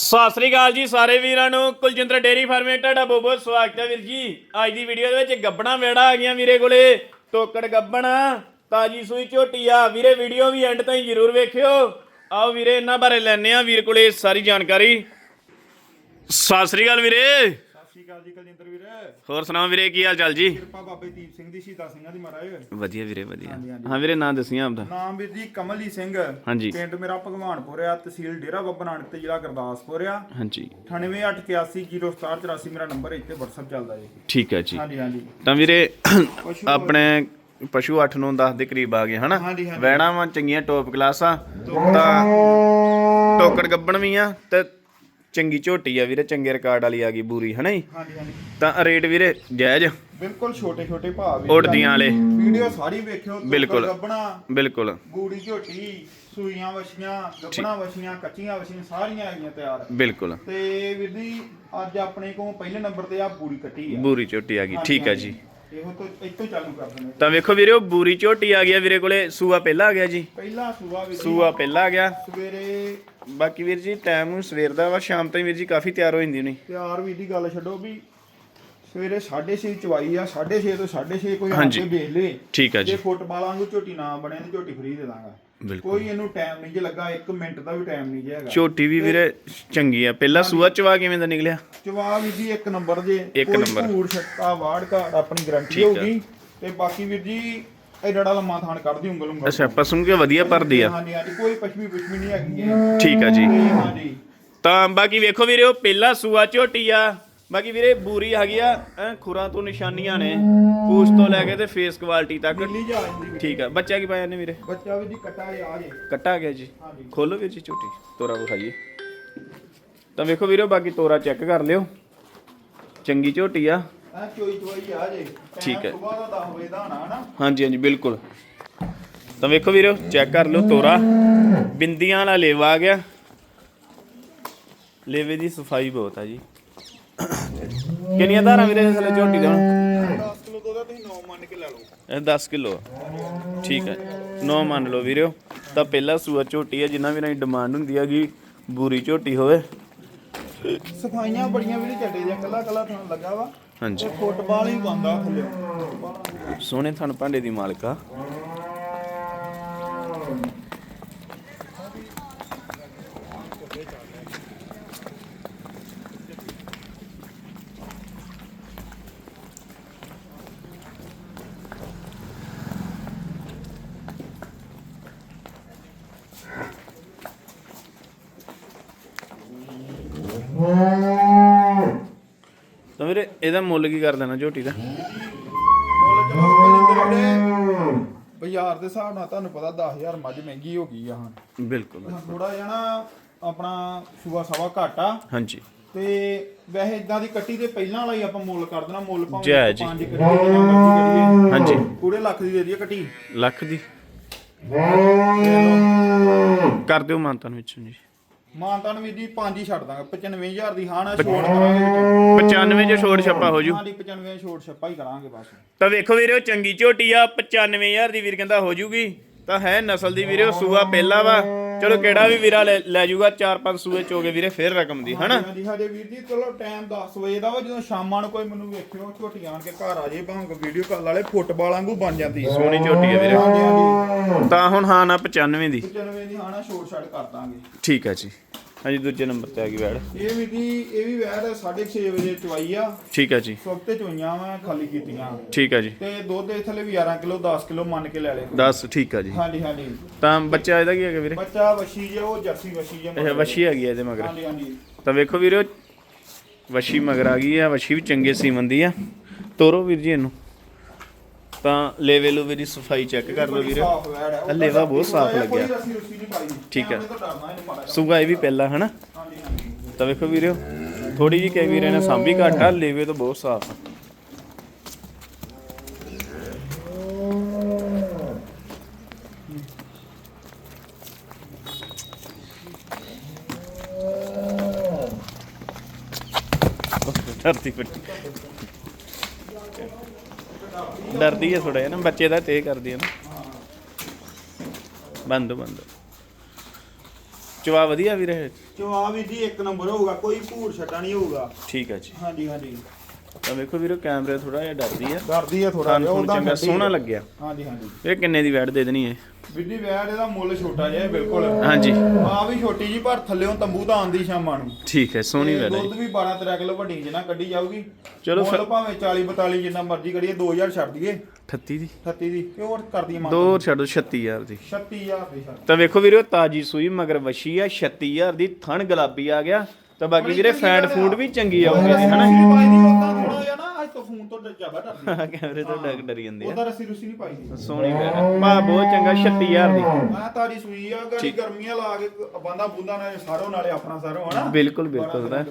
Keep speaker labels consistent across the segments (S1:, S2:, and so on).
S1: ਸਤਿ ਸ੍ਰੀ ਅਕਾਲ ਜੀ ਸਾਰੇ ਵੀਰਾਂ ਨੂੰ। ਕੁਲਜਿੰਦਰ ਡੇਰੀ ਫਾਰਮੇ ਤੁਹਾਡਾ ਬਹੁਤ ਬਹੁਤ ਸਵਾਗਤ ਹੈ ਵੀਰ ਜੀ। ਅੱਜ ਦੀ ਵੀਡੀਓ ਦੇ ਵਿੱਚ ਗੱਬਣਾ ਵੇੜਾ ਆ ਗਈਆਂ ਵੀਰੇ ਕੋਲੇ। ਟੋਕੜ ਗੱਬਣਾ, ਤਾਜੀ ਸੂਈ ਝੋਟੀ ਆ। ਵੀਰੇ ਵੀਡੀਓ ਵੀ ਐਂਡ ਤਾਈਂ ਜ਼ਰੂਰ ਵੇਖਿਓ। ਆਓ ਵੀਰੇ, ਇਹਨਾਂ ਬਾਰੇ ਲੈਣੇ ਆ ਵੀਰ ਕੋਲੇ ਸਾਰੀ ਜਾਣਕਾਰੀ। ਸਤਿ ਸ੍ਰੀ ਅਕਾਲ ਵੀਰੇ।
S2: ਸ਼੍ਰੀ ਅਕਾਲ ਜੀ ਕੁਲਜਿੰਦਰ ਵੀਰ।
S1: ਹੋਰ ਸੁਣਾਓ ਵੀਰੇ ਕੀ ਹਾਲ ਚਾਲ ਜੀ?
S2: ਕਿਰਪਾ ਬਾਬੇ ਦੀਪ ਸਿੰਘ ਦੀ ਸ਼ਹੀਦਾਂ ਸਿੰਘਾਂ ਦੀ ਮਹਾਰਾਜ।
S1: ਵਧੀਆ ਵੀਰੇ ਵਧੀਆ।
S2: ਹਾਂਜੀ, ਹਾਂਜੀ।
S1: ਹਾਂ ਵੀਰੇ ਨਾਂ ਦੱਸੀਆਂ ਆਪਦਾ।
S2: ਨਾਮ ਵੀਰ ਜੀ ਕਮਲੀ ਸਿੰਘ।
S1: ਹਾਂਜੀ।
S2: ਪਿੰਡ ਮੇਰਾ ਭਗਵਾਨਪੁਰ ਆ ਤਹਿਸੀਲ ਡੇਰਾ ਬਾਬਾ ਨਾਨਕ ਤੇ ਜ਼ਿਲ੍ਹਾ ਗੁਰਦਾਸਪੁਰ ਆ।
S1: ਹਾਂਜੀ।
S2: 9881077084 ਮੇਰਾ ਨੰਬਰ ਇੱਥੇ WhatsApp ਚੱਲਦਾ ਜੀ।
S1: ਠੀਕ ਹੈ ਜੀ।
S2: ਹਾਂਜੀ ਹਾਂਜੀ।
S1: ਤਾਂ ਵੀਰੇ ਆਪਣੇ ਪਸ਼ੂ 8 ਨੂੰ 10 ਦੇ ਕਰੀਬ ਆ ਗਏ ਹਨਾ?
S2: ਹਾਂਜੀ, ਹਾਂਜੀ।
S1: ਵੈਣਾ ਵਾਂ ਚੰਗੀਆਂ ਟੌਪ ਕਲਾਸ ਤਾਂ ਟੋਕੜ ਗੱਬਣ ਵੀ ਆ ਤੇ ਚੰਗੀ ਝੋਟੀ ਆ ਵੀਰੇ ਚੰਗੇ ਰਿਕਾਰਡ ਵਾਲੀ ਆ ਗਈ ਬੂਰੀ ਹਨਾ ਜੀ?
S2: ਹਾਂਜੀ ਹਾਂਜੀ।
S1: ਤਾਂ ਰੇਟ ਵੀਰੇ ਜਾਇਜ਼?
S2: ਬਿਲਕੁਲ ਛੋਟੇ ਛੋਟੇ ਭਾਅ ਵੀ
S1: ਉੜਦੀਆਂ ਵਾਲੇ।
S2: ਵੀਡੀਓ ਸਾਰੀ ਵੇਖਿਓ ਤੋਕੜ
S1: ਬਿਲਕੁਲ।
S2: ਗੱਬਣਾ
S1: ਬਿਲਕੁਲ।
S2: ਗੂੜੀ ਝੋਟੀ ਸੂਈਆਂ ਵਛੀਆਂ ਗੱਬਣਾ ਵਛੀਆਂ ਕੱਚੀਆਂ ਵਛੀਆਂ ਸਾਰੀਆਂ ਹੈਗੀਆਂ ਤਿਆਰ।
S1: ਬਿਲਕੁਲ।
S2: ਤੇ ਵੀਰ ਜੀ ਅੱਜ ਆਪਣੇ ਕੋਲ ਪਹਿਲੇ ਨੰਬਰ ਤੇ ਆ ਬੂੜੀ ਕੱਟੀ ਆ।
S1: ਬੂਰੀ ਝੋਟੀ ਆ ਗਈ ਠੀਕ ਹੈ ਜੀ।
S2: ਇਹੋ ਤੋਂ ਇੱਥੋਂ ਚਾਲੂ ਕਰ ਦਿੰਦੇ
S1: ਤਾਂ ਵੇਖੋ ਵੀਰੇ ਉਹ ਬੂਰੀ ਝੋਟੀ ਆ ਗਈ ਆ ਵੀਰੇ ਕੋਲੇ। ਸੂਆ ਪਹਿਲਾਂ ਆ ਗਿਆ ਜੀ।
S2: ਪਹਿਲਾ ਸੂਆ ਵੀ
S1: ਸੂਆ ਪਹਿਲਾਂ ਆ ਗਿਆ।
S2: ਸਵੇਰੇ
S1: ਬਾਕੀ ਵੀਰ ਜੀ ਟਾਈਮ ਨੂੰ ਸਵੇਰ ਦਾ ਵਾ ਸ਼ਾਮ ਤਾਈਂ ਵੀਰ ਜੀ ਕਾਫੀ ਤਿਆਰ ਹੋ ਜਾਂਦੀ ਹੋਣੀ।
S2: ਤਿਆਰ ਵੀ ਦੀ ਗੱਲ ਛੱਡੋ ਵੀ ਸਵੇਰੇ 6:30 ਚਵਾਈ ਆ 6:30 ਤੋਂ 6:30 ਕੋਈ ਆ। ਕੇ ਵੇਖ ਲੇ।
S1: ਠੀਕ ਹੈ
S2: ਜੇ।
S1: ਜੀ
S2: ਫੁੱਟਬਾਲ ਵਾਂਗੂ ਝੋਟੀ ਨਾ ਬਣੇ ਤੇ ਝੋਟੀ ਫਰੀ ਦੇ ਦਾਂਗਾ
S1: ਬਿਲਕੁਲ।
S2: ਕੋਈ ਇਹਨੂੰ ਟਾਈਮ ਨਹੀਂ ਜੇ ਲੱਗਾ 1 ਮਿੰਟ ਦਾ ਵੀ ਟਾਈਮ ਨਹੀਂ ਜੇ ਹੈਗਾ।
S1: ਝੋਟੀ ਵੀ ਵੀਰੇ ਚੰਗੀ ਆ। ਪਹਿਲਾ ਸੂਆ ਚਵਾ ਕਿਵੇਂ ਦਾ ਨਿਕਲਿਆ?
S2: ਜਵਾਬ ਵੀ ਜੀ ਇੱਕ ਨੰਬਰ ਜੇ।
S1: ਇੱਕ ਨੰਬਰ।
S2: ਧੂੜ ਛੱਟਾ ਵਾੜ ਘਾਟ ਆਪਣੀ ਗਰੰਟੀ
S1: ਆ।
S2: ਹੋਊਗੀ। ਤੇ ਬਾਕੀ ਵੀਰ ਜੀ ਇਹ ਡੜਾ ਲੰਮਾ ਥਾਣ ਕੱਢਦੀ ਉਂਗਲ ਉਂਗਲ।
S1: ਅੱਛਾ ਪਸਮ ਕੇ ਵਧੀਆ ਭਰਦੀ ਆ।
S2: ਹਾਂਜੀ ਹਾਂਜੀ ਕੋਈ ਪਛਮੀ ਪਛਮੀ ਨਹੀਂ ਹੈਗੀ।
S1: ਠੀਕ ਆ ਜੀ।
S2: ਤੇ ਹਾਂਜੀ।
S1: ਤਾਂ ਬਾਕੀ ਵੇਖੋ ਵੀਰੇ ਉਹ ਪਹਿਲਾ ਸੂਆ ਝੋਟੀ ਆ। ਬਾਕੀ ਵੀਰੇ ਬੂਰੀ ਹੈਗੀ ਆ ਐਂ ਖੁਰਾਂ ਤੋਂ ਨਿਸ਼ਾਨੀਆਂ ਨੇ। ਪੂਛ ਤੋਂ ਲੈ ਕੇ ਤੇ ਫੇਸ ਕੁਆਲਿਟੀ ਤੱਕ।
S2: ਦਿੱਲੀ ਜਾ ਜਾਂਦੀ ਵੀਰ।
S1: ਠੀਕ ਆ ਬੱਚਾ ਕੀ ਪਾਇਆ ਨੇ ਵੀਰੇ?
S2: ਬੱਚਾ ਵੀ ਜੀ ਕੱਟਾ ਆ ਜੇ
S1: ਕੱਟਾ ਗਿਆ ਜੀ।
S2: ਹਾਂਜੀ।
S1: ਖੋਲੋ ਵੀਰ ਜੀ ਝੋਟੀ ਤੋਰਾ ਵਿਖਾਈਏ। ਤਾਂ ਵੇਖੋ ਵੀਰੇ ਬਾਕੀ ਤੋਰਾ ਚੈੱਕ ਕਰ ਲਿਓ। ਚੰਗੀ ਝੋਟੀ ਆ।
S2: ਆ ਚੋਈ ਚੋਈ ਆ ਜੇ।
S1: ਠੀਕ ਹੈ।
S2: ਸਵੇਰ ਦਾ 10 ਵਜੇ ਦਾ ਆਣਾ ਹਨਾ?
S1: ਹਾਂਜੀ ਹਾਂਜੀ ਬਿਲਕੁਲ। ਤਾਂ ਵੇਖੋ ਵੀਰੋ ਚੈੱਕ ਕਰ ਲਓ ਤੋਰਾ। ਬਿੰਦੀਆਂ ਵਾਲਾ ਲੇਵਾ ਆ ਗਿਆ। ਲੇਵੇ ਦੀ ਸਫ਼ਾਈ ਬਹੁਤ ਆ ਜੀ। ਕਿੰਨੀਆਂ ਧਾਰਾਂ ਵੀਰੇ ਥੱਲੇ ਝੋਟੀ ਦੇ? ਹੁਣ
S2: 10 ਕਿਲੋ ਆ, ਤੁਸੀਂ 9 ਮੰਨ ਕੇ ਲੈ ਲਓ
S1: ਇਹ 10 ਕਿਲੋ ਠੀਕ ਹੈ 9 ਮੰਨ ਲਓ ਵੀਰੋ। ਤਾਂ ਪਹਿਲਾ ਸੂਆ ਝੋਟੀ ਹੈ ਜਿੰਨਾ ਵੀ ਨਾ ਡਿਮਾਂਡ ਹੁੰਦੀ ਹੈਗੀ ਬੂਰੀ ਝੋਟੀ ਹੋਵੇ।
S2: ਸਫਾਈਆਂ ਬੜੀਆਂ ਵੀ ਚੱਡੇ ਜਾਂ ਕੱਲਾ ਕੱਲਾ ਥਾਂ ਲੱਗਾ ਵਾ।
S1: ਹਾਂਜੀ।
S2: ਤੇ ਫੁੱਟਬਾਲ ਹੀ ਬੰਦਾ ਥੱਲੇ।
S1: ਸੋਹਣੇ ਥਣ ਭਾਂਡੇ ਦੀ ਮਾਲਕਾ ਤਾਂ ਵੀਰੇ ਇਹਦਾ ਮੁੱਲ ਕੀ ਕਰ ਦੇਣਾ ਝੋਟੀ ਦਾ?
S2: ਮੁੱਲ ਚਲੋ ਕਲਿੰਦਰ ਵੀਰੇ ਬਾਜ਼ਾਰ ਦੇ ਹਿਸਾਬ ਨਾਲ ਤੁਹਾਨੂੰ ਪਤਾ 10000 ਮੱਝ ਮਹਿੰਗੀ ਹੋ ਗਈ ਆ ਹੁਣ।
S1: ਬਿਲਕੁਲ।
S2: ਥੋੜਾ ਜਿਹਾ ਨਾ ਆਪਣਾ ਸੂਆ ਸਵਾ ਘੱਟ
S1: ਹਾਂਜੀ।
S2: ਤੇ ਵੈਸੇ ਇਦਾਂ ਦੀ ਕੱਟੀ ਤੇ ਪਹਿਲਾਂ ਵਾਲਾ ਹੀ ਆਪਾਂ ਮੁੱਲ ਕਰ ਦੇਣਾ ਮੁੱਲ
S1: ਜੀ।
S2: ਪੰਜ ਕਰੀਏ
S1: ਹਾਂਜੀ।
S2: ਪੂਰੇ ਲੱਖ ਦੀ ਦੇ ਦਈਏ ਕੱਟੀ।
S1: ਲੱਖ ਦੀ। ਕਰ ਦਿਓ ਮਾਨਤਾਨ ਵਿੱਚੋਂ ਜੀ।
S2: ਮਾਨਤਾਨ ਵੀ ਦੀ ਪੰਜ ਹੀ ਛੱਡ ਦਾਂਗੇ। 95000 ਦੀ ਹਾਂ ਨਾ ਛੋੜ ਕਰਾਂਗੇ
S1: 95 ਚ ਛੋੜ ਛੱਪਾ ਹੋ ਜੂ।
S2: ਹਾਂ ਦੀ 95 ਛੋੜ ਛੱਪਾ ਹੀ ਕਰਾਂਗੇ ਬਸ।
S1: ਤਾਂ ਵੇਖੋ ਵੀਰੇ ਉਹ ਚੰਗੀ ਝੋਟੀ ਆ 95000 ਦੀ ਵੀਰ ਕਹਿੰਦਾ ਹੋ ਜੂਗੀ। ਤਾਂ ਹੈ ਨਸਲ ਦੀ ਵੀਰੇ ਉਹ ਸੂਆ ਪਹਿਲਾ ਵਾ। ਚਲੋ ਕਿਹੜਾ ਵੀ ਵੀਰਾ ਲੈ ਲੈ ਜੂਗਾ 4-5 ਸੂਏ ਚੋਗੇ ਵੀਰੇ ਫਿਰ ਰਕਮ ਦੀ ਹਨਾ?
S2: ਹਾਂਜੀ ਸਾਡੇ ਵੀਰ ਜੀ ਚਲੋ ਟਾਈਮ 10 ਵਜੇ ਦਾ ਵਾ ਜਦੋਂ ਸ਼ਾਮਾਂ ਨੂੰ ਕੋਈ ਮੈਨੂੰ ਵੇਖਿਓ ਝੋਟੀ ਆਣ ਕੇ ਘਰ ਆ ਜੇ ਕੋਈ ਵੀਡੀਓ ਕਾਲ ਵਾਲੇ ਫੁੱਟਬਾਲ ਵਾਂਗੂ ਬਣ ਜਾਂਦੀ
S1: ਸੋਹਣੀ ਝੋਟੀ ਆ ਵੀਰੇ।
S2: ਹਾਂਜੀ ਹਾਂਜੀ।
S1: ਤਾਂ ਹੁਣ ਹਾਂ ਨਾ 95 ਦੀ।
S2: 95 ਦੀ ਹਾਂ ਨਾ ਛੋੜ ਛੱਡ ਕਰ ਦਾਂਗੇ।
S1: ਠੀਕ ਆ ਜੀ। ਹਾਂਜੀ ਦੂਜੇ ਨੰਬਰ ਤੇ ਆ ਗਈ ਵੈੜ।
S2: ਇਹ ਵੀ ਦੀ ਇਹ ਵੀ ਵੈਰ 6:30 ਵਜੇ ਚਵਾਈ ਆ।
S1: ਠੀਕ ਆ ਜੀ।
S2: ਸੁੱਤੇ ਚੋਈਆਂ ਵਾ ਖਾਲੀ ਕੀਤੀਆਂ।
S1: ਠੀਕ ਆ ਜੀ।
S2: ਤੇ ਦੁੱਧ ਦੇ ਥੱਲੇ ਵੀ 11 ਕਿਲੋ 10 ਕਿਲੋ ਮੰਨ ਕੇ ਲੈ ਲੈ
S1: 10 ਠੀਕ ਆ ਜੀ।
S2: ਹਾਂਜੀ ਹਾਂਜੀ।
S1: ਤਾਂ ਬੱਚਾ ਇਹਦਾ ਕੀ ਹੈਗਾ ਵੀਰੇ?
S2: ਬੱਚਾ ਵਸ਼ੀ ਜੇ ਉਹ ਜਰਸੀ ਵਸ਼ੀ ਜੇ
S1: ਇਹ ਵਸ਼ੀ ਹੈਗੀ ਇਹਦੇ ਮਗਰ।
S2: ਹਾਂਜੀ ਹਾਂਜੀ।
S1: ਤਾਂ ਵੇਖੋ ਵੀਰੋ ਵਸ਼ੀ ਮਗਰ ਆ ਗਈ ਆ ਵਸ਼ੀ ਵੀ ਚੰਗੇ ਸੀਮਨ ਦੀ ਆ। ਤੋਰੋ ਵੀਰ ਜੀ ਇਹਨੂੰ। ਤਾਂ ਲੇਵੇ ਲੋ ਦੀ ਸਫ਼ਾਈ ਚੈੱਕ ਕਰ ਲਓ ਵੀਰੇ
S2: ਸਾਫ਼
S1: ਲੇਵਾ ਬਹੁਤ ਸਾਫ਼ ਲੱਗਿਆ। ਠੀਕ ਹੈ।
S2: ਐਵੇਂ ਤਾਂ ਡਰਨਾ
S1: ਇਹ ਵੀ ਪਹਿਲਾ, ਹਨਾ ਤਾਂ ਵੇਖੋ ਵੀਰੋ ਥੋੜੀ ਜਿਹੀ ਕਈ ਵੀਰੇ ਸਾਂਭੀ ਘੱਟ ਆ, ਲੇਵੇ ਤਾਂ ਬਹੁਤ ਸਾਫ਼ ਆ ਡਰਦੀ ਪਈ ਡਰਦੀ ਹੈ ਥੋੜਾ ਜਿਹਾ ਨਾ ਬੱਚੇ ਦਾ ਤੇ ਕਰਦੀ ਹੈ ਨਾ। ਬੰਦ ਬੰਦ। ਚਵਾ ਵਧੀਆ ਵੀਰੇ?
S2: ਚੋ ਆ ਵੀ ਜੀ ਇੱਕ ਨੰਬਰ ਹੋਊਗਾ ਕੋਈ ਭੂਰ ਛੱਡਾ ਨਹੀਂ ਹੋਊਗਾ।
S1: ਠੀਕ ਹੈ ਜੀ।
S2: ਹਾਂਜੀ ਹਾਂਜੀ।
S1: ਤਾਂ ਵੇਖੋ ਵੀਰੋ ਕੈਮਰੇ ਥੋੜਾ ਜਿਹਾ ਡਰਦੀ ਆ।
S2: ਕਰਦੀ ਆ ਥੋੜਾ ਜਿਹਾ ਉਹਦਾ
S1: ਚੰਗਾ ਸੋਹਣਾ। ਲੱਗਿਆ।
S2: ਹਾਂਜੀ ਹਾਂਜੀ।
S1: ਇਹ ਕਿੰਨੇ ਦੀ ਵੈਟ ਦੇ ਦੇਣੀ ਹੈ
S2: ਵਿੱਡੀ ਵੈੜ ਇਹਦਾ ਮੁੱਲ ਛੋਟਾ ਜਿਹਾ ਹੈ ਬਿਲਕੁਲ।
S1: ਹਾਂਜੀ।
S2: ਆ ਵੀ ਛੋਟੀ ਜੀ ਪਰ ਥੱਲੇੋਂ ਤੰਬੂ ਤਾਂ ਆਂਦੀ ਸ਼ਾਮਾਂ ਨੂੰ।
S1: ਠੀਕ ਹੈ ਸੋਹਣੀ ਹੈ
S2: ਦੁੱਧ ਵੀ 12 13 ਕਿਲੋ ਵੱਡੀ ਜਿੰਨਾ ਕੱਢੀ ਜਾਊਗੀ।
S1: ਚਲੋ ਫਿਰ-
S2: ਭਾਵੇਂ 40 42 ਜਿੰਨਾ ਮਰਜ਼ੀ ਕਰੀਏ 2000 ਛੱਡ ਦਈਏ।
S1: 38 ਦੀ।
S2: 38 ਦੀ ਕਿਉਂ ਕਰਦੀ ਮਾਂ
S1: ਦੋ ਛੱਡੋ 36000 ਦੀ।
S2: 36000 ਦੀ
S1: ਤਾਂ ਵੇਖੋ ਵੀਰੋ ਤਾਜੀ ਸੂਈ ਮਗਰ ਵਸ਼ੀ ਆ 36000 ਦੀ ਥਣ ਗੁਲਾਬੀ ਆ ਗਿਆ। ਤਾਂ ਬਾਕੀ ਵੀਰੇ ਫੈਟ ਫੂਡ ਵੀ ਚੰਗੀ ਆਊਗੀ ਇਹਦੀ ਹਨਾ?
S2: ਪਾਈ ਦੀ ਉਹਦਾ ਥੋੜਾ ਜਿਹਾ ਨਾ ਅੱਜ ਤੋਂ ਫੋਨ ਤੋਂ ਜ਼ਿਆਦਾ ਡਰਦੀ
S1: ਕੈਮਰੇ ਤੋਂ ਡਰ ਡਰੀ ਜਾਂਦੇ ਆ।
S2: ਉਹਦਾ ਰੱਸੀ ਰੁਸੀ ਨਹੀਂ ਪਾਈ ਦੀ
S1: ਸੋਹਣੀ ਵੈਟ ਭਾ ਬਹੁਤ ਚੰਗਾ 36000 ਦੀ।
S2: ਮੈਂ ਤਾਰੀ ਸੂਈ ਆ ਗਾੜੀ ਗਰਮੀਆਂ ਲਾ ਕੇ ਬੰਦਾ ਬੁੰਦਾ ਨਾਲੇ ਸਾਰੋ ਨਾਲੇ ਆਪਣਾ ਸਾਰੋ ਹਨਾ?
S1: ਬਿਲਕੁਲ ਬਿਲਕੁਲ ਨਾ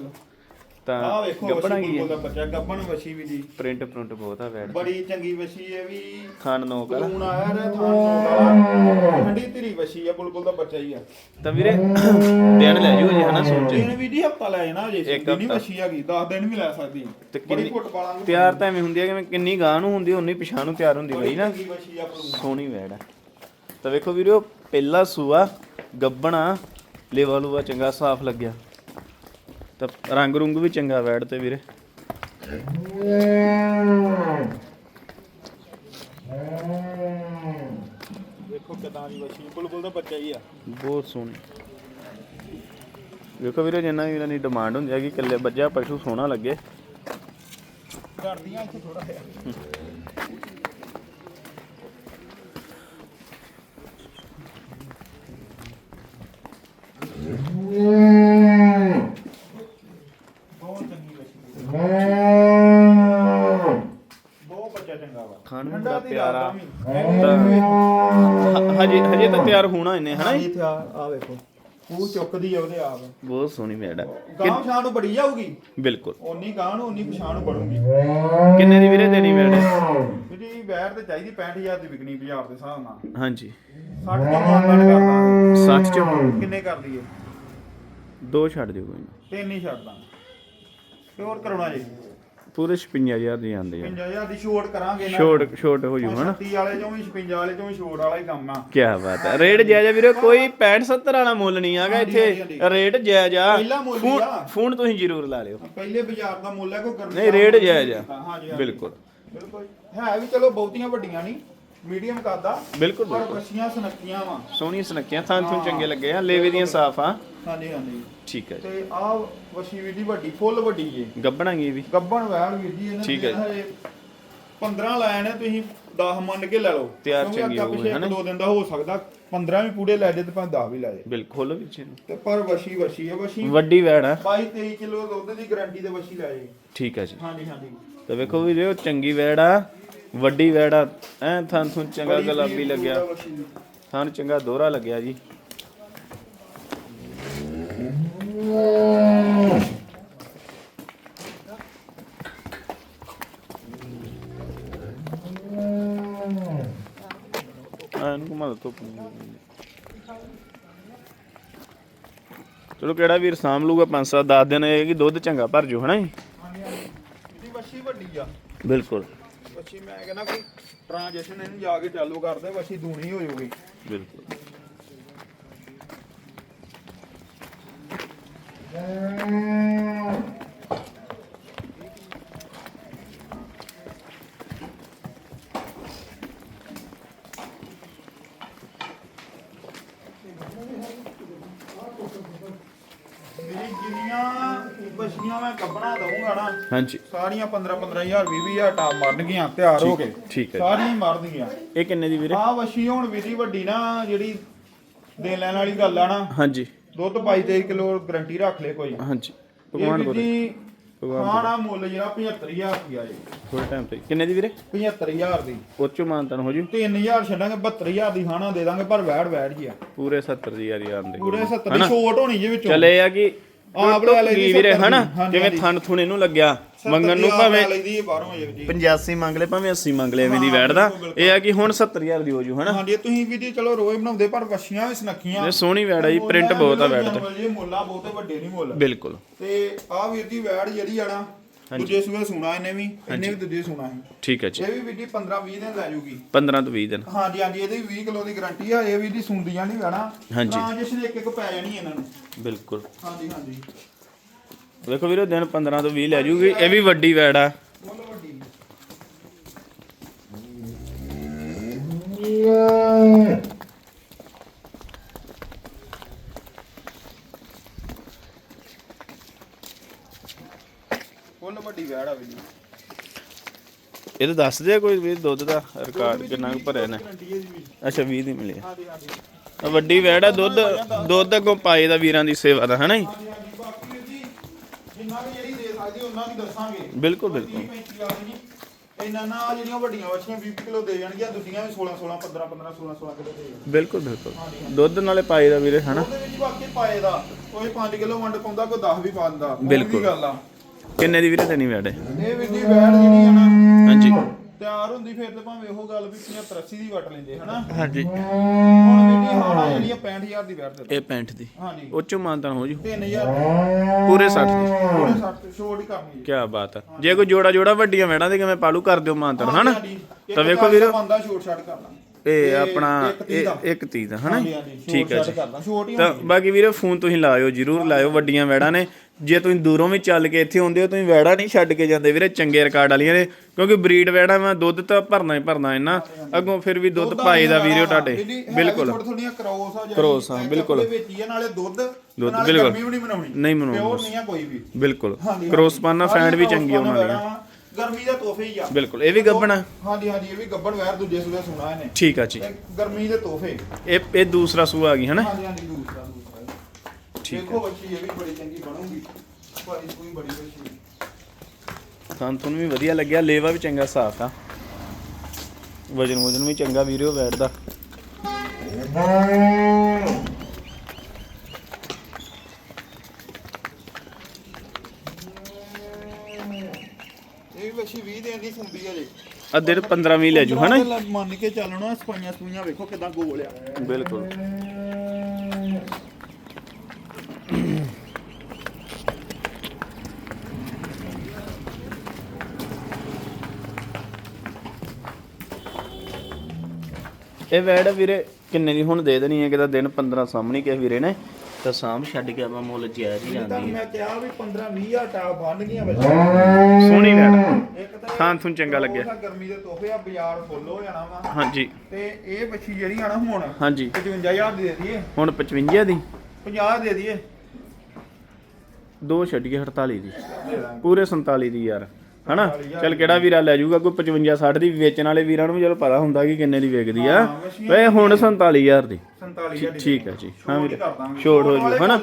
S1: ਤਾਂ
S2: ਵੇਖੋ
S1: ਗੱਬਣਾ
S2: ਬੁਲਬੁਲ
S1: ਹੈ।
S2: ਦਾ ਬੱਚਾ ਗੱਬਣ ਵਸ਼ੀ ਵੀ ਦੀ
S1: ਪ੍ਰਿੰਟ ਪ੍ਰਿੰਟ ਬਹੁਤ ਆ ਵੈਟ
S2: ਬੜੀ ਚੰਗੀ ਵਸ਼ੀ ਹੈ ਵੀ।
S1: ਖਾਨ ਨੋਕ ਵਾਲਾ
S2: ਬਲੂਨ ਆਇਆ ਰੇ ਥਾਂ ਠੰਡੀ ਧੀਰੀ ਵਸ਼ੀ ਆ ਬੁਲਬੁਲ ਦਾ ਬੱਚਾ ਹੀ ਆ।
S1: ਤਾਂ ਵੀਰੇ ਦਿਨ ਲੈ ਜਾਓ ਜੀ ਹਨਾ ਸੋਚ।
S2: ਦਿਨ ਵੀ ਦੀ ਹਫਤਾ ਲੈ ਜਾਣਾ ਜੇ
S1: ਇੱਕ
S2: ਨਹੀਂ
S1: ਹਫ਼ਤਾ।
S2: ਵਸ਼ੀ ਹੈਗੀ 10 ਦਿਨ ਵੀ ਲੈ ਸਕਦੀ
S1: ਤੇ
S2: ਬੜੀ
S1: ਕਿੰਨੀ
S2: ਫੁੱਟ ਪਾਲਾਂਗੇ
S1: ਤਿਆਰ ਤਾਂ ਐਵੇਂ ਹੁੰਦੀ ਹੈ ਕਿ ਕਿੰਨੀ ਗਾਂ ਨੂੰ ਹੁੰਦੀ ਉਨੀ ਪਿਛਾਂ ਨੂੰ ਤਿਆਰ ਹੁੰਦੀ ਬਈ ਨਾ।
S2: ਚੰਗੀ ਵਸ਼ੀ ਆ ਬਲੂਨ
S1: ਸੋਹਣੀ ਵੈੜ ਆ। ਤਾਂ ਵੇਖੋ ਵੀਰੋ ਪਹਿਲਾ ਸੂਆ ਗੱਬਣਾ ਲੇਵਾ ਲੂਆ ਚੰਗਾ ਸਾਫ਼ ਲੱਗਿਆ। ਤਾਂ ਰੰਗ ਰੁੰਗ ਵੀ ਚੰਗਾ ਵੈੜ ਤੇ ਵੀਰੇ।
S2: ਦੇਖੋ ਕਿਦਾਂ ਦੀ ਵਸ਼ੀ ਬੁਲਬੁਲ ਦਾ ਬੱਚਾ ਹੀ ਆ।
S1: ਬਹੁਤ ਸੋਹਣੀ। ਵੇਖੋ ਵੀਰੇ ਜਿੰਨਾ ਵੀ ਇਹਨਾਂ ਦੀ ਡਿਮਾਂਡ ਹੁੰਦੀ ਹੈ ਕਿ ਇਕੱਲੇ ਬੱਜਾ ਪਸ਼ੂ ਸੋਹਣਾ ਲੱਗੇ।
S2: ਡਰਦੀਆਂ ਇੱਥੇ ਥੋੜਾ ਜਿਹਾ ਬਹੁਤ ਚੰਗੀ ਵਸ਼ੀ ਬਹੁਤ ਬੱਚਾ ਚੰਗਾ ਵਾ
S1: ਖਾਣ ਨੂੰ ਬੜਾ ਪਿਆਰਾ। ਹ- ਹਜੇ ਹਜੇ ਤਾਂ ਤਿਆਰ ਹੋਣਾ ਇਹਨੇ ਹਨਾ ਜੀ?
S2: ਇੱਥੇ ਆ ਆ ਵੇਖੋ। ਉਹ ਚੁੱਕਦੀ ਆ ਉਹਦੇ ਆਪ।
S1: ਬਹੁਤ ਸੋਹਣੀ ਵੈੜ ਆ
S2: ਗਾਂ ਨੂੰ ਬੜੀ ਜਾਊਗੀ।
S1: ਬਿਲਕੁਲ।
S2: ਓਨੀ ਗਾਂ ਨੂੰ ਓਨੀ ਪਛਾਣ ਨੂੰ ਬੜੂਗੀ।
S1: ਕਿੰਨੇ ਦੀ ਵੀਰੇ ਦੇਣੀ ਵੈੜ
S2: ਜਿਹੜੀ ਬੈਟ ਤੇ ਚਾਹੀਦੀ 65000 ਦੀ ਵਿਕਣੀ ਬਾਜ਼ਾਰ ਦੇ ਹਿਸਾਬ ਨਾਲ।
S1: ਹਾਂਜੀ।
S2: 60 ਤੋਂ ਮਾਨਦਾਨ ਕਰਦਾ
S1: 60 ਚੋਂ
S2: ਕਿੰਨੇ ਕਰ ਦਈਏ
S1: ਦੋ ਛੱਡ ਦਿਓ ਕੋਈ ਨਾ।
S2: ਤਿੰਨ ਹੀ ਛੱਡਦਾ ਤੇ ਹੋਰ ਕਰਾਉਣਾ ਜੀ।
S1: ਪੂਰੇ 56000 ਦੀ ਆਂਦੇ ਆ।
S2: 55000 ਦੀ ਛੋਟ ਕਰਾਂਗੇ ਨਾ।
S1: ਛੋਟ ਛੋਟ ਹੋ ਜੂ ਹਨਾ?
S2: 36 ਵਾਲੇ ਚੋਂ ਵੀ 56 ਵਾਲੇ ਚੋਂ ਵੀ ਛੋਟ ਵਾਲਾ ਹੀ ਕੰਮ ਆ।
S1: ਕੀ ਬਾਤ ਹੈ ਰੇਟ ਜਾਇਜ਼ਾ ਵੀਰੇ ਕੋਈ 65 70 ਵਾਲਾ ਮੁੱਲ ਨਹੀਂ ਆਗਾ ਇੱਥੇ। ਰੇਟ ਜਾਇਜ਼ਾ
S2: ਆ।
S1: ਫੋਨ ਤੁਸੀਂ ਜ਼ਰੂਰ ਲਾ ਲਿਓ।
S2: ਪਹਿਲੇ ਬਾਜ਼ਾਰ ਦਾ ਮੁੱਲ ਹੈ ਕੋਈ ਗਰਮੀ
S1: ਨਹੀਂ, ਰੇਟ ਜਾਇਜ਼ ਆ। ਬਿਲਕੁਲ।
S2: ਬਿਲਕੁਲ। ਹੈ ਵੀ ਚਲੋ ਬਹੁਤੀਆਂ ਵੱਡੀਆਂ ਨਹੀਂ ਮੀਡੀਅਮ ਕਰਦਾ
S1: ਬਿਲਕੁਲ
S2: ਪਰ
S1: ਬਿਲਕੁਲ।
S2: ਬੱਚੀਆਂ ਵਾ।
S1: ਸੋਹਣੀਆਂ ਸੁਨੱਖੀਆਂ ਥਾਂ ਥੂੰ ਚੰਗੇ ਲੱਗੇ ਆ। ਲੇਵੇ ਦੀਆਂ ਸਾਫ਼ ਆ।
S2: ਹਾਂਜੀ ਹਾਂਜੀ।
S1: ਠੀਕ ਹੈ
S2: ਤੇ ਆ ਵਸ਼ੀ ਵੀ ਦੀ ਵੱਡੀ ਫੁੱਲ ਵੱਡੀ ਜੇ।
S1: ਗੱਬਣਾਂਗੇ ਵੀ?
S2: ਗੱਬਣ ਵੈਲ ਵੀਰ ਜੀ ਇਹਨਾਂ
S1: ਠੀਕ ਹੈ
S2: ਹਜੇ 15 ਲਾਏ ਨੇ ਤੁਸੀਂ 10 ਮੰਨ ਕੇ ਲੈ ਲਓ।
S1: ਤਿਆਰ
S2: ਕਿਉਂਕਿ
S1: ਚੰਗੀ
S2: ਅੱਗਾ
S1: ਹੋਊਗੀ,
S2: ਪਿੱਛੇ ਇੱਕ
S1: ਹਨਾ?
S2: ਦੋ ਦਿਨ ਦਾ ਹੋ ਸਕਦਾ 15 ਵੀ ਪੂਰੇ ਲੈ ਜੇ ਤੇ ਭਾਵੇਂ 10 ਵੀ ਲੈ ਜੇ।
S1: ਬਿਲਕੁਲ ਵਿੱਚ ਇਹਨੂੰ।
S2: ਤੇ ਪਰ ਵਸ਼ੀ ਵਸ਼ੀ ਹੈ ਵਸ਼ੀ
S1: ਵੱਡੀ ਵੈੜ ਆ
S2: 22 23 ਕਿਲੋ ਦੁੱਧ ਦੀ ਗਾਰੰਟੀ ਤੇ ਵਸ਼ੀ ਲੈ ਜੇ।
S1: ਠੀਕ ਹੈ ਜੀ।
S2: ਹਾਂਜੀ ਹਾਂਜੀ।
S1: ਤਾਂ ਵੇਖੋ ਵੀ ਉਹ ਚੰਗੀ ਵੈੜ ਆ ਵੱਡੀ ਵੈੜ ਆ ਐ ਥਾਂ ਥੂੰ ਚੰਗਾ
S2: ਬੜੀ
S1: ਗੁਲਾਬੀ ਲੱਗਿਆ।
S2: ਦੀ।
S1: ਥਾਂ ਨੂੰ ਚੰਗਾ ਦੋਹਰਾ ਲੱਗਿਆ ਜੀ। ਘੁਮਾ ਨੂੰ। ਚਲੋ ਕਿਹੜਾ ਵੀਰ ਸਾਂਭ ਲੂਗਾ ਪੰਜ ਸੱਤ ਦਸ ਦਿਨ ਇਹ ਕਿ ਦੁੱਧ ਚੰਗਾ ਭਰ ਜੂ ਹਨਾ ਜੀ?
S2: ਵੱਡੀ ਆ।
S1: ਬਿਲਕੁਲ।
S2: ਵਸ਼ੀ ਮੈਂ ਕਹਿੰਦਾ ਕੋਈ ਟ੍ਰਾਂਜੈਕਸ਼ਨ ਇਹਨੂੰ ਜਾ ਕੇ ਚਾਲੂ ਕਰਦੇ ਵਸ਼ੀ ਦੂਣੀ ਹੋ ਜਾਊਗੀ।
S1: ਬਿਲਕੁਲ।
S2: ਜਿੰਨੀਆਂ ਵਸ਼ੀਆਂ ਮੈਂ ਕੱਪੜਾ ਦਊਂਗਾ ਨਾ
S1: ਹਾਂਜੀ।
S2: ਸਾਰੀਆਂ 15 15000 20000 ਟਾਪ ਮਰਨਗੀਆਂ ਤਿਆਰ ਹੋ ਕੇ।
S1: ਠੀਕ ਹੈ
S2: ਸਾਰੀਆਂ ਮਰਨਗੀਆਂ।
S1: ਇਹ ਕਿੰਨੇ ਦੀ ਵੀਰੇ?
S2: ਆ ਵਸ਼ੀ ਹੁਣ ਵਿਧੀ ਵੱਡੀ ਨਾ ਜਿਹੜੀ ਦੇ ਲੈਣ ਵਾਲੀ ਗੱਲ ਆ ਨਾ
S1: ਹਾਂਜੀ।
S2: ਦੁੱਧ 22 23 ਕਿਲੋ ਗਰੰਟੀ ਰੱਖ ਲੈ ਕੋਈ।
S1: ਹਾਂਜੀ। ਭਗਵਾਨ ਕੋਲ
S2: ਖਾਣਾ ਮੁੱਲ ਜਿਹੜਾ 75000 ਰੁਪਿਆ ਜੀ।
S1: ਥੋੜੇ ਟਾਈਮ ਤੇ। ਕਿੰਨੇ ਦੀ ਵੀਰੇ?
S2: 75000 ਦੀ।
S1: ਉਹ ਚੋਂ ਮਾਨਤਨ ਹੋ ਜੂ।
S2: 3000 ਛੱਡਾਂਗੇ 72000 ਦੀ ਖਾਣਾ ਦੇ ਦਾਂਗੇ ਪਰ ਵੈੜ ਵੈੜ ਜੀ ਆ।
S1: ਪੂਰੇ 70 ਦੀ ਯਾਰੀ ਆਂਦੇ
S2: ਪੂਰੇ 70 ਦੀ ਛੋਟ ਹੋਣੀ ਜੇ ਵਿੱਚੋਂ।
S1: ਚਲੇ ਆ ਕਿ
S2: ਵਾਲੇ ਦੀ
S1: ਕੀ ਵੀਰੇ
S2: 70
S1: ਹਨਾ? ਜਿਵੇਂ। ਥਣ ਥੁਣ ਇਹਨੂੰ ਲੱਗਿਆ
S2: 70
S1: ਮੰਗਣ ਨੂੰ
S2: ਦੀ
S1: ਭਾਵੇਂ
S2: ਆਹ ਵਾਲੇ ਦੀ ਬਾਹਰੋਂ ਜੇ ਜੀ।
S1: 85 ਮੰਗ ਲੈ ਭਾਵੇਂ 80 ਮੰਗ ਲੈ ਐਵੇਂ ਦੀ ਵੈੜ ਦਾ ਇਹ ਆ ਕਿ ਹੁਣ 70000 ਦੀ ਹੋ ਜੂ ਹਨਾ?
S2: ਹਾਂਜੀ ਤੁਸੀਂ ਵੀ ਜੀ ਚਲੋ ਰੋਜ਼ ਬਣਾਉਂਦੇ ਪਰ ਵਸ਼ੀਆਂ ਵੀ ਸੁਨੱਖੀਆਂ।
S1: ਇਹ ਸੋਹਣੀ ਵੈੜ ਆ ਜੀ ਪ੍ਰਿੰਟ ਬਹੁਤ ਆ ਵੈੜ ਤੇ।
S2: ਮੁੱਲਾ ਬਹੁਤੇ ਵੱਡੇ ਨਹੀਂ ਮੁੱਲ।
S1: ਬਿਲਕੁਲ।
S2: ਤੇ ਆ ਵੀਰ ਦੀ ਵੈੜ ਜਿਹੜੀ ਆ ਨਾ ਦੂਜੇ ਸੂਏ ਸੁਣਾ ਇਹਨੇ ਵੀ ਇਹਨੇ ਵੀ ਦੂਜੇ ਸੁਣਾ ਹੈ
S1: ਠੀਕ ਹੈ ਜੀ।
S2: ਇਹ ਵੀ ਵੀਡੀ 15 20 ਦਿਨ ਲੈ ਜੂਗੀ।
S1: 15 ਤੋਂ 20 ਦਿਨ।
S2: ਹਾਂਜੀ ਹਾਂਜੀ ਇਹਦੀ 20 ਕਿਲੋ ਦੀ ਗਾਰੰਟੀ ਆ ਇਹ ਵੀ ਦੀ ਸੁੰਦੀਆਂ ਨਹੀਂ ਵੈਣਾ।
S1: ਹਾਂਜੀ।
S2: ਟ੍ਰਾਂਜੈਕਸ਼ਨ ਇੱਕ ਇੱਕ ਪੈ ਜਾਣੀ ਇਹਨਾਂ ਨੂੰ।
S1: ਬਿਲਕੁਲ।
S2: ਹਾਂਜੀ ਹਾਂਜੀ।
S1: ਵੇਖੋ ਵੀਰੋ ਦਿਨ 15 ਤੋਂ 20 ਲੈ ਜੂਗੀ ਇਹ ਵੀ ਵੱਡੀ ਵੈੜ ਆ
S2: ਮੁੱਲ ਵੱਡੀ ਮੁੱਲ ਵੱਡੀ ਵੈੜ ਆ ਵੀ
S1: ਇਹ ਤਾਂ ਦੱਸ ਦੇ ਕੋਈ ਵੀ ਦੁੱਧ ਦਾ ਰਿਕਾਰਡ ਕਿੰਨਾ ਕੁ ਭਰਿਆ ਨੇ
S2: ਜੀ
S1: ਅੱਛਾ 20 ਦੀ ਮਿਲੀ ਆ। ਵੱਡੀ ਵੈੜ ਆ ਦੁੱਧ ਦੁੱਧ ਅੱਗੋਂ ਪਾਏ ਦਾ ਵੀਰਾਂ ਦੀ ਸੇਵਾ ਦਾ ਹਨਾ ਜੀ?
S2: ਹਾਂਜੀ ਹਾਂਜੀ ਬਾਕੀ ਵੀਰ ਜੀ ਜਿੰਨਾ ਵੀ ਜਿਹੜੀ ਦੇ ਸਕਦੇ ਉਹਨਾਂ ਦੀ ਦੱਸਾਂਗੇ।
S1: ਬਿਲਕੁਲ ਬਿਲਕੁਲ।
S2: 30 35 ਵਾਲੀ ਜੀ ਇਹਨਾਂ ਨਾਲ ਜਿਹੜੀਆਂ ਵੱਡੀਆਂ ਵੱਛੀਆਂ 20 ਕਿਲੋ ਦੇ ਜਾਣਗੀਆਂ ਦੂਜੀਆਂ ਵੀ 16 16 15 15 16 16 ਕਿਲੋ ਦੇ ਜਾਣਗੀਆਂ।
S1: ਬਿਲਕੁਲ ਬਿਲਕੁਲ। ਦੁੱਧ ਨਾਲੇ ਪਾਏ ਦਾ ਵੀਰੇ ਹਨਾ?
S2: ਉਹਦੇ ਵਿੱਚ ਬਾਕੀ ਪਾਏ ਦਾ ਕੋਈ 5 ਕਿਲੋ ਵੰਡ ਪਾਉਂਦਾ ਕੋਈ 10 ਵੀ ਪਾ ਦਿੰਦਾ। ਉਹ
S1: ਬਿਲਕੁਲ।
S2: ਵੀ ਗੱਲ ਆ।
S1: ਕਿੰਨੇ ਦੀ ਵੀਰੇ ਦੇਣੀ ਵੈੜ ਇਹ?
S2: ਇਹ ਵੀ ਦੀ ਵੈੜ ਜਿਹੜੀ ਆ ਨਾ। ਤਿਆਰ ਹੁੰਦੀ ਫਿਰ ਤੇ ਭਾਵੇਂ ਇਹੋ ਗੱਲ ਵੀ 75 80 ਦੀ ਵਟ ਲੈਂਦੇ ਹਨਾ?
S1: ਹਾਂਜੀ।
S2: ਹੁਣ ਜਿਹੜੀ ਹਾਣਾ ਜਿਹੜੀ ਆ 65000 ਦੀ ਵੈੜ ਦੇ
S1: ਇਹ 65 ਦੀ।
S2: ਹਾਂਜੀ।
S1: ਉੱਚੋਂ ਮਾਨਤਾਨ ਹੋ ਜੂ।
S2: 3000
S1: ਪੂਰੇ 60 ਦੀ।
S2: ਪੂਰੇ 60 ਛੋੜ ਹੀ ਕਰਨੀ
S1: ਕੀ ਬਾਤ ਆ। ਜੇ ਕੋਈ ਜੋੜਾ ਜੋੜਾ ਵੱਡੀਆਂ ਵੈੜਾਂ ਦੇ ਕਿਵੇਂ ਪਾਲੂ ਕਰ ਦਿਓ ਮਾਨਤਾਨ ਹਨਾ? ਤਾਂ ਵੇਖੋ ਵੀਰੋ।
S2: ਬੰਦਾ ਛੋਟ ਛੱਡ ਕਰਨਾ
S1: ਇਹ ਆਪਣਾ
S2: ਇੱਕ ਦਾ।
S1: ਦਾ ਹਨਾ?
S2: ਛੋਟ
S1: ਠੀਕ ਹੈ ਜੀ।
S2: ਛੋਟ
S1: ਤਾਂ ਬਾਕੀ ਵੀਰੇ ਫੋਨ ਤੁਸੀਂ ਲਾਇਓ ਜਰੂਰ ਲਾਇਓ ਵੱਡੀਆਂ ਵੈੜਾਂ ਨੇ। ਜੇ ਤੁਸੀਂ ਦੂਰੋਂ ਵੀ ਚੱਲ ਕੇ ਇੱਥੇ ਆਉਂਦੇ ਹੋ ਤੁਸੀਂ ਵੈੜਾਂ ਨਹੀਂ ਛੱਡ ਕੇ ਜਾਂਦੇ ਵੀਰੇ ਚੰਗੇ ਰਿਕਾਰਡ ਵਾਲੀਆਂ ਨੇ ਕਿਉਂਕਿ ਬਰੀਡ ਵੈੜਾਂ ਮੈਂ ਦੁੱਧ ਤਾਂ ਭਰਨਾ ਹੀ ਭਰਨਾ ਇਹਨਾਂ ਅੱਗੋਂ ਫਿਰ ਵੀ ਦੁੱਧ ਪਾਏ ਦਾ ਵੀਰੇ ਤੁਹਾਡੇ ਬਿਲਕੁਲ।
S2: ਥੋੜੀ ਥੋੜੀਆਂ ਕਰੋਸ ਆ
S1: ਆ, ਬਿਲਕੁਲ।
S2: ਉਹਦੇ ਵਿੱਚ ਹੀ ਆ, ਨਾਲੇ ਦੁੱਧ
S1: ਦੁੱਧ,
S2: ਨਾਲੇ
S1: ਬਿਲਕੁਲ।
S2: ਗਰਮੀ ਵੀ ਨਹੀਂ ਬਣਾਉਣੀ
S1: ਨਹੀਂ ਬਣਾਉਣੀ।
S2: ਪਿਓਰ ਨਹੀਂ ਆ ਕੋਈ ਵੀ।
S1: ਬਿਲਕੁਲ।
S2: ਹਾਂਜੀ
S1: ਕ੍ਰੋਸ ਪਾਨਾ ਫੈਂਡ ਵੀ ਚੰਗੀ ਉਹਨਾਂ ਦੀ।
S2: ਦੀਆਂ ਗਰਮੀ ਦਾ ਤੋਹਫੇ ਹੀ ਆ।
S1: ਬਿਲਕੁਲ ਇਹ ਵੀ ਗੱਬਣਾ।
S2: ਹਾਂਜੀ ਹਾਂਜੀ ਇਹ ਵੀ ਗੱਬੜ ਵੈਰ ਦੂਜੇ ਸੂਏ ਸੁਣਾ ਇਹਨੇ।
S1: ਠੀਕ ਆ ਜੀ।
S2: ਗਰਮੀ ਦੇ ਤੋਹਫੇ।
S1: ਇਹ ਇਹ ਦੂਸਰਾ ਸੂਆ ਆ ਗਈ ਹਨਾ?
S2: ਹਾਂਜੀ ਹਾਂਜੀ ਦੂਸਰਾ
S1: ਠੀਕ
S2: ਦੇਖੋ ਬੱਚੀ ਇਹ ਵੀ ਬੜੀ ਚੰਗੀ ਬਣੂਗੀ। ਭਾਈ ਕੋਈ ਬੜੀ ਬੱਚੀ
S1: ਤਾਂ ਤੁਹਾਨੂੰ ਵੀ ਵਧੀਆ ਲੱਗਿਆ ਲੇਵਾ ਵੀ ਚੰਗਾ ਸਾਫ਼ ਆ। ਵਜਨ ਵਜਨ ਵੀ ਚੰਗਾ ਵੀਰਿਓ ਬੈਠਦਾ।
S2: ਇਹ ਵੀ ਬੱਚੀ 20 ਦਿਨ ਦੀ ਸੁੰਦੀ ਹੈ ਜੀ।
S1: ਅੱਧੇ ਤੋਂ 15 ਵੀ ਲੈ ਜੂ ਹਨਾ ਜੀ?
S2: ਮੰਨ ਕੇ ਚੱਲਣਾ ਸਪਾਈਆਂ ਸਪੂਈਆਂ ਵੇਖੋ ਕਿਦਾਂ ਗੋਲ ਆ।
S1: ਬਿਲਕੁਲ। ਇਹ ਵੈੜ ਵੀਰੇ ਕਿੰਨੇ ਦੀ ਹੁਣ ਦੇ ਦੇਣੀ ਹੈ? ਕਿਦਾ ਦਿਨ 15 ਸਾਹਮਣੇ ਕਿਸੇ ਵੀਰੇ ਨੇ। ਤਾਂ ਸਾਂਭ ਛੱਡ ਕੇ ਆਪਾਂ ਮੁੱਲ ਜਾਇਜ਼ ਹੀ
S2: ਤਾਂ
S1: ਜਾਂਦੀ ਹੈ।
S2: ਮੈਂ ਕਿਹਾ ਵੀ 15 20000 ਟਾਪ ਬੰਨ ਗਈਆਂ ਬੱਚੀ
S1: ਸੋਹਣੀ ਵੈੜ।
S2: ਇੱਕ ਤਾਂ
S1: ਥਾਂ ਚੰਗਾ ਲੱਗਿਆ।
S2: ਗਰਮੀ ਦੇ ਤੋਹਫੇ ਆ ਬਾਜ਼ਾਰ ਫੁੱਲ ਹੋ ਜਾਣਾ ਵਾ।
S1: ਹਾਂਜੀ।
S2: ਤੇ ਇਹ ਬੱਚੀ ਜਿਹੜੀ ਆ ਨਾ ਹੁਣ
S1: ਹਾਂਜੀ।
S2: 55000 ਦੀ ਦੇ ਦਈਏ।
S1: ਹੁਣ 55 ਦੀ?
S2: 50 ਦੇ ਦਈਏ।
S1: ਦੋ ਛੱਡੀਏ 48 ਦੀ। ਪੂਰੇ 47 ਦੀ ਯਾਰ। ਹਨਾ? ਚੱਲ ਕਿਹੜਾ ਵੀਰਾ ਲੈ ਜਾਊਗਾ? ਕੋਈ 55 60 ਦੀ ਵੇਚਣ ਵਾਲੇ ਵੀਰਾਂ ਨੂੰ ਚਲੋ ਪਤਾ ਹੁੰਦਾ ਕਿ ਕਿੰਨੇ ਦੀ ਵਿਕਦੀ ਆ।
S2: ਹਾਂ,
S1: ਵੇ ਹੁਣ 47000 ਦੀ।
S2: 47000 ਦੀ
S1: ਠੀਕ ਹੈ ਜੀ। ਹਾਂ ਵੀਰੇ। ਛੋਟ ਹੋ ਜੂ ਹਨਾ।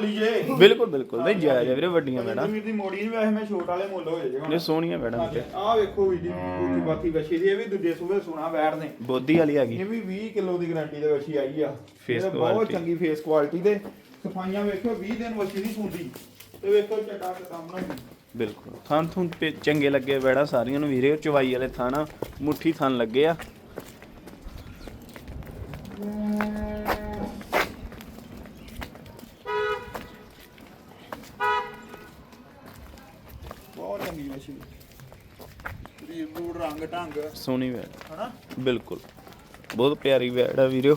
S1: ਬਿਲਕੁਲ ਬਿਲਕੁਲ। ਨਹੀਂ ਜਾਇਜ਼ ਆ ਵੀਰੇ ਵੱਡੀਆਂ ਮੈਡਮ
S2: ਜ਼ਮੀਨ ਦੀ ਮੋੜੀ ਨਹੀਂ ਵੈਸੇ ਮੈਂ ਛੋਟ ਵਾਲੇ ਮੁੱਲ ਹੋ ਜਾਏਗਾ।
S1: ਨੇ ਸੋਹਣੀਆਂ ਮੈਡਮ ਤੇ
S2: ਆਹ ਵੇਖੋ ਵੀ ਜੀ ਉੱਥੇ ਬਾਕੀ ਬੱਚੀ ਦੀ ਇਹ ਵੀ ਦੂਜੇ ਸੂਬੇ ਸੁਣਾ ਬੈਠ ਨੇ।
S1: ਬੋਦੀ ਵਾਲੀ ਆ ਗਈ।
S2: ਇਹ ਵੀ 20 ਕਿਲੋ ਦੀ ਗਾਰੰਟੀ ਦੇ ਬੱਚੀ ਆਈ ਆ।
S1: Face
S2: ਇਹ ਬਹੁਤ। ਚੰਗੀ ਫੇਸ ਕੁਆਲਿਟੀ ਦੇ ਸਫਾਈਆਂ ਵੇਖੋ 20 ਦਿਨ ਬੱਚੀ ਦੀ ਸੁੰਦੀ। ਤੇ ਵੇਖੋ ਚਟਾ ਕੇ ਨਾ
S1: ਬਿਲਕੁਲ। ਥਾਂ ਥੁੰ ਤੇ ਚੰਗੇ ਲੱਗੇ ਬੈੜਾ ਸਾਰੀਆਂ ਨੂੰ ਵੀਰੇ ਚਵਾਈ ਵਾਲੇ ਥਾਣਾ ਮੁੱਠੀ ਥਾਂ ਲੱਗੇ ਆ।
S2: ਬਹੁਤ ਚੰਗੀ ਬੱਚੀ ਰੀਰ ਬੂੜ ਰੰਗ ਢੰਗ
S1: ਸੋਹਣੀ ਵੈੜ
S2: ਹਨਾ?
S1: ਬਿਲਕੁਲ। ਬਹੁਤ ਪਿਆਰੀ ਵੈੜ ਆ ਵੀਰਿਓ।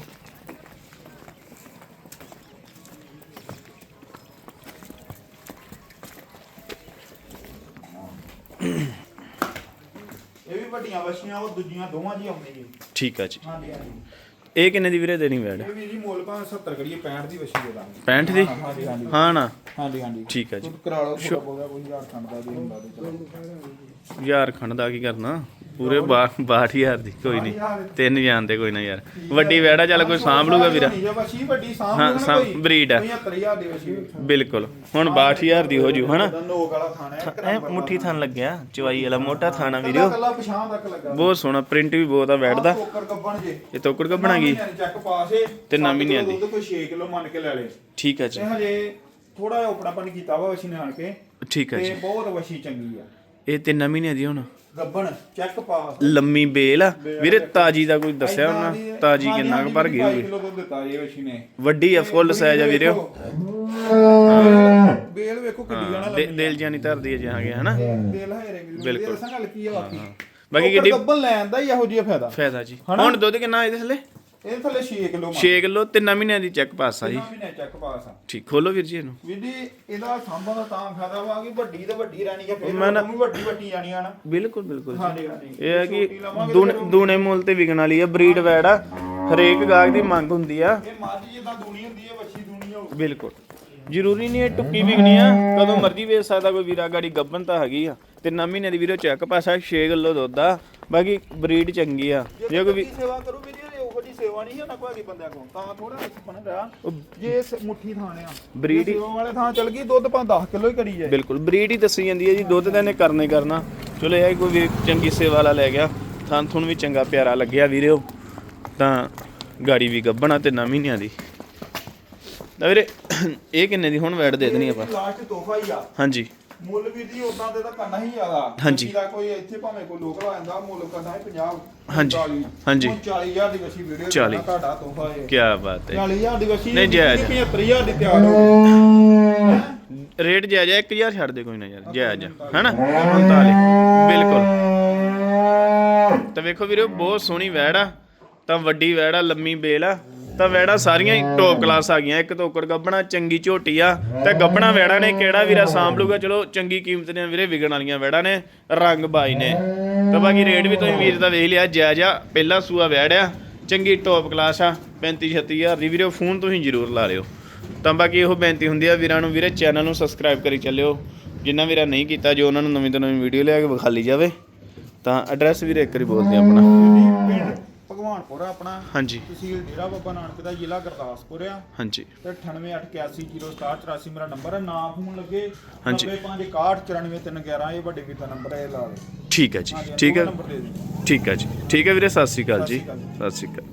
S2: ਵੱਡੀਆਂ ਬੱਚੀਆਂ ਉਹ ਦੂਜੀਆਂ ਦੋਵਾਂ ਜੀ ਆਉਂਦੀਆਂ ਜੀ।
S1: ਠੀਕ ਆ ਜੀ।
S2: ਹਾਂਜੀ ਹਾਂਜੀ।
S1: ਇਹ ਕਿੰਨੇ ਦੀ ਵੀਰੇ ਦੇਣੀ ਵੈੜ?
S2: ਇਹ ਵੀ ਜੀ ਮੁੱਲ ਭਾਵੇਂ 70 ਕਰੀਏ 65 ਦੀ ਬੱਚੀ ਦੇ ਦਾਂਗੇ।
S1: 65 ਦੀ?
S2: ਹਾਂਜੀ ਹਾਂਜੀ।
S1: ਹਾਂ ਨਾ?
S2: ਹਾਂਜੀ ਹਾਂਜੀ।
S1: ਠੀਕ ਆ ਜੀ।
S2: ਕਰਾ ਲਓ ਥੋੜਾ ਕੋਈ ਹਜ਼ਾਰ ਖੰਡ ਦਾ ਵੀ ਹੁੰਦਾ ਤੇ ਚਲੋ
S1: ਯਾਰ ਖੰਡ ਦਾ ਕੀ ਕਰਨਾ? ਪੂਰੇ 62000 ਦੀ ਕੋਈ ਨਹੀਂ। ਤਿੰਨ ਜਾਣਦੇ ਕੋਈ ਨਾ ਯਾਰ। ਵੱਡੀ ਵੈੜਾ ਚੱਲ ਕੋਈ ਸਾਂਭ ਲੂਗਾ ਵੀਰਾ।
S2: ਵੱਡੀ ਸਾਂਭ
S1: ਹਾਂ, ਸਾਂਭ- breed ਆ।
S2: 75000 ਦੀ ਬੱਚੀ
S1: ਬਿਲਕੁਲ। ਹੁਣ 62000 ਦੀ ਹੋ ਜੂ ਹਨਾ?
S2: ਉਹਦਾ ਨੋਕ ਵਾਲਾ ਖਾਣਾ ਹੈ ਇੱਕ
S1: ਐ
S2: ਨੰਬਰ
S1: ਮੁੱਠੀ ਥਾਂ ਲੱਗਿਆ ਚਵਾਈ ਵਾਲਾ ਮੋਟਾ ਥਾਣਾ
S2: ਲੱਗਾ
S1: ਬਹੁਤ ਸੋਹਣਾ ਪ੍ਰਿੰਟ ਵੀ ਬਹੁਤ ਆ
S2: ਗੱਬਣ ਜੇ
S1: ਇਹ ਤੋਕੜ
S2: ਚੱਕ ਪਾਸੇ
S1: ਤੇ ਨਵੀਂ ਨਹੀਂ ਆਂਦੀ।
S2: ਦੁੱਧ ਕੋਈ 6 ਕਿਲੋ ਮੰਨ ਕੇ ਲੈ ਲੇ
S1: ਠੀਕ ਹੈ ਜੀ।
S2: ਤੇ ਹਜੇ ਥੋੜਾ ਜਿਹਾ ਉਪੜਾਪਨ ਕੀਤਾ ਵਾ ਵਸ਼ੀ ਨੇ ਆਣ ਕੇ।
S1: ਠੀਕ ਹੈ
S2: ਤੇ
S1: ਜੀ।
S2: ਬਹੁਤ ਵਸ਼ੀ ਚੰਗੀ ਆ।
S1: ਇਹ ਤਿੰਨ ਮਹੀਨਿਆਂ ਦੀ ਹੁਣ।
S2: ਗੱਬਣ ਚੈੱਕ ਪਾਸ
S1: ਲੰਮੀ ਬੇਲ ਆ। ਵੀਰੇ ਤਾਜੀ ਦਾ ਕੋਈ ਦੱਸਿਆ ਉਹਨਾਂ? ਤਾਜੀ ਕਿੰਨਾ ਕੁ ਭਰ ਗਈ ਹੋਊਗੀ?
S2: ਕਿਲੋ ਦੁੱਧ ਦਿੱਤਾ ਇਹ ਵਸ਼ੀ ਨੇ।
S1: ਵੱਡੀ ਆ ਫੁੱਲ ਸਾਈਜ਼ ਆ ਵੀਰੇ ਉਹ।
S2: ਬੇਲ ਵੇਖੋ ਕਿੱਡੀ ਜਾਣਾ
S1: ਦੇ- ਦਿਲ ਜਿਹਾ ਨਹੀਂ ਧਰਦੀ ਅਜੇ ਆ ਗਿਆ ਹਨਾ?
S2: ਬੇਲ ਹੈ ਰੇ
S1: ਬਿਲਕੁਲ।
S2: ਦੱਸਾਂ ਗੱਲ ਕੀ ਆ ਬਾਕੀ।
S1: ਬਾਕੀ ਕਿੱਡੀ
S2: ਗੱਬਣ ਲੈਣ ਦਾ ਹੀ ਇਹੋ ਜਿਹਾ ਫਾਇਦਾ।
S1: ਫਾਇਦਾ ਜੀ? ਹੁਣ ਦੁੱਧ ਕਿੰਨਾ ਇਹਦੇ ਥੱਲੇ
S2: ਇਹ ਥੱਲੇ 6 ਕਿਲੋ
S1: 6 ਕਿਲੋ ਤਿੰਨ ਮਹੀਨਿਆਂ ਦੀ ਚੈੱਕ ਪਾਸ ਆ ਜੀ।
S2: ਮਹੀਨੇ ਚੈੱਕ ਪਾਸ ਆ।
S1: ਠੀਕ ਖੋਲੋ ਵੀਰ ਜੀ ਇਹਨੂੰ।
S2: ਵੀਡੀ ਇਹਦਾ ਸਾਂਭਾ ਦਾ ਤਾਂ ਫਾਇਦਾ ਵਾ ਕਿ ਵੱਡੀ ਤੇ ਵੱਡੀ ਰਹਿਣੀ ਆ ਫਿਰ
S1: ਮੈਂ
S2: ਉਹਨੂੰ ਵੱਡੀ ਵੱਡੀ ਜਾਣੀ ਆ ਨਾ।
S1: ਬਿਲਕੁਲ ਬਿਲਕੁਲ ਜੀ।
S2: ਹਾਂਜੀ ਹਾਂਜੀ।
S1: ਇਹ ਹੈ ਕਿ ਦੂਣੇ ਮੁੱਲ ਤੇ ਵਿਕਣ ਵਾਲੀ ਆ ਬਰੀਡ ਵੈੜ ਆ। ਹਰੇਕ ਗਾਹਕ ਦੀ ਮੰਗ ਹੁੰਦੀ ਆ।
S2: ਇਹ ਮਾਝੀ ਜਿੱਦਾਂ ਦੂਣੀ ਹੁੰਦੀ ਹੈ ਵੱਛੀ ਦੂਣੀ ਹੋ
S1: ਬਿਲਕੁਲ। ਜ਼ਰੂਰੀ ਨਹੀਂ ਇਹ ਟੁੱਕੀ ਵਿਕਣੀ ਆ ਕਦੋਂ ਮਰਜ਼ੀ ਵੇਚ ਸਕਦਾ ਕੋਈ ਵੀਰਾ ਗਾੜੀ ਗੱਬਨ ਤਾਂ ਹੈਗੀ ਆ। ਤਿੰਨਾਂ ਮਹੀਨੇ ਦੀ ਵੀਰੋ ਚੈੱਕ ਪਾਸਾ 6 ਕਿਲੋ ਦੁੱਧ ਆ। ਬਾਕੀ ਬਰੀਡ ਚੰਗੀ ਆ। ਜੇ ਕੋਈ
S2: ਜੇ ਸੇਵਾ ਕਰੂ ਵੀਰੇ ਜੀ ਸੇਵਾ ਨਹੀਂ ਹੈ ਨਾ ਕੋਈ ਬੰਦਿਆਂ ਕੋਲ ਤਾਂ ਥੋੜਾ ਬਣ ਰਿਹਾ। ਜੇ ਇਸ ਮੁੱਠੀ ਥਾਣੇ ਆ।
S1: Breed
S2: ਜੇ ਸੇਵਾ ਵਾਲੇ ਥਾਂ ਚਲ ਗਈ ਦੁੱਧ ਪਾ 10 ਕਿਲੋ ਹੀ ਕਰੀ ਜਾਏ।
S1: ਬਿਲਕੁਲ ਬਰੀਡ ਹੀ ਦੱਸੀ ਜਾਂਦੀ ਹੈ ਜੀ ਦੁੱਧ ਤਾਂ ਇਹਨੇ ਕਰਨੇ ਕਰਨਾ। ਚਲੋ ਇਹ ਹੈ ਕਿ ਕੋਈ ਵੀ ਚੰਗੀ ਸੇਵਾ ਵਾਲਾ ਲੈ ਗਿਆ ਥਾਂ ਥੁਣ ਵੀ ਚੰਗਾ ਪਿਆਰਾ ਲੱਗਿਆ ਤਾਂ ਗਾੜੀ ਵੀ ਗੱਬਣਾ ਤੇ ਨਾ ਮਹੀਨਿਆਂ ਦੀ ਤਾਂ ਵੀਰੇ ਇਹ ਕਿੰਨੇ ਦੀ ਹੁਣ ਵੈਟ ਦੇ ਦੇਣੀ ਆਪਾਂ?
S2: ਲਾਸਟ ਤੋਹਫਾ ਹੀ ਆ।
S1: ਹਾਂਜੀ।
S2: ਮੁੱਲ ਵੀ ਦੀ ਉਦਾਂ ਦੇ ਤਾਂ ਕਰਨਾ ਹੀ ਜ਼ਿਆਦਾ
S1: ਹਾਂਜੀ।
S2: ਦਾ ਕੋਈ ਇੱਥੇ ਭਾਵੇਂ ਕੋਈ ਲੋਕਲ ਆ ਜਾਂਦਾ ਮੁੱਲ ਕਰਨਾ ਹੈ 50
S1: ਹਾਂਜੀ,
S2: 40,
S1: ਹਾਂਜੀ।
S2: ਹੁਣ 40000 ਦੀ ਵਸੀ ਵੀਡੀਓ
S1: 40
S2: ਤੁਹਾਡਾ ਤੋਹਫਾ ਹੈ
S1: ਕੀ ਬਾਤ ਹੈ।
S2: 40000 ਦੀ ਵਸੀ
S1: ਨਹੀਂ, ਜਾਇਜ਼।
S2: 75000 ਦੀ ਤਿਆਰ ਹੋ
S1: ਰੇਟ ਜਾਇਜ਼ ਹੈ 1000 ਛੱਡ ਦੇ ਕੋਈ ਨਾ ਯਾਰ ਜਾਇਜ਼ ਹੈ ਹੈਨਾ? 39 ਬਿਲਕੁਲ। ਤਾਂ ਵੇਖੋ ਵੀਰੋ ਬਹੁਤ ਸੋਹਣੀ ਵੈੜ ਆ ਤਾਂ ਵੱਡੀ ਵੈੜ ਆ ਲੰਮੀ ਬੇਲ ਆ। ਤਾਂ ਵੈੜਾ ਸਾਰੀਆਂ ਹੀ ਟੌਪ ਕਲਾਸ ਆ ਗਈਆਂ। ਇੱਕ ਤੋਂ ਉੱਪਰ ਗੱਬਣਾ ਚੰਗੀ ਝੋਟੀ ਆ। ਤੇ ਗੱਬਣਾ ਵੈੜਾ ਨੇ, ਕਿਹੜਾ ਵੀਰਾ ਸਾਂਭ ਲੂਗਾ ਚਲੋ, ਚੰਗੀ ਕੀਮਤ ਨੇ ਵੀਰੇ ਵਿਗਣ ਵਾਲੀਆਂ ਵੈੜਾਂ ਨੇ, ਰੰਗ ਬਾਈ ਨੇ। ਤਾਂ ਬਾਕੀ ਰੇਟ ਵੀ ਤੁਸੀਂ ਵੀਰ ਦਾ ਵੇਖ ਲਿਆ, ਜਾਇਜ਼ ਆ, ਪਹਿਲਾ ਸੂਆ ਵੈੜਿਆ ਚੰਗੀ ਟੌਪ ਕਲਾਸ ਆ 35 36000 ਦੀ। ਵੀਰੇ ਫੋਨ ਤੁਸੀਂ ਜ਼ਰੂਰ ਲਾ ਲਿਓ। ਤਾਂ ਬਾਕੀ ਇਹੋ ਬੇਨਤੀ ਹੁੰਦੀ ਆ ਵੀਰਾਂ ਨੂੰ, ਵੀਰੇ, ਚੈਨਲ ਨੂੰ ਸਬਸਕ੍ਰਾਈਬ ਕਰੀ ਚੱਲਿਓ। ਜਿੰਨਾ ਵੀਰਾਂ ਨਹੀਂ ਕੀਤਾ, ਜੋ ਉਹਨਾਂ ਨੂੰ ਨਵੀਂ ਤੋਂ ਨਵੀਂ ਵੀਡੀਓ ਲਿਆ ਕੇ ਵਿਖਾ ਲਈ ਜਾਵੇ, ਤਾਂ ਐਡਰੈਸ ਵੀਰੇ ਇੱਕ ਵਾਰੀ ਬੋਲਦੇ ਆ ਆਪਣਾ।
S2: ਭਗਵਾਨਪੁਰ ਆ ਆਪਣਾ।
S1: ਹਾਂਜੀ।
S2: ਤਹਿਸੀਲ ਡੇਰਾ ਬਾਬਾ ਨਾਨਕ ਦਾ ਜ਼ਿਲ੍ਹਾ ਗੁਰਦਾਸਪੁਰ ਆ।
S1: ਹਾਂਜੀ।
S2: ਤੇ 9881806784 ਮੇਰਾ ਨੰਬਰ ਹੈ ਨਾ ਫੋਨ ਲੱਗੇ।
S1: ਹਾਂਜੀ।
S2: 9561949311 ਇਹ ਵੱਡੇ ਵੀਰ ਦਾ ਨੰਬਰ ਹੈ ਇਹ ਲਾ ਲਓ
S1: ਠੀਕ ਹੈ ਜੀ
S2: ਹਾਂਜੀ,
S1: ਠੀਕ ਹੈ।
S2: ਨੰਬਰ ਦੇ ਦਿਓ।
S1: ਠੀਕ ਹੈ ਜੀ। ਠੀਕ ਹੈ ਵੀਰੇ ਸਤਿ ਸ਼੍ਰੀ ਅਕਾਲ ਜੀ।
S2: ਸਤਿ ਸ਼੍ਰੀ
S1: ਸਤਿ ਸ਼੍ਰੀ ਅਕਾਲ।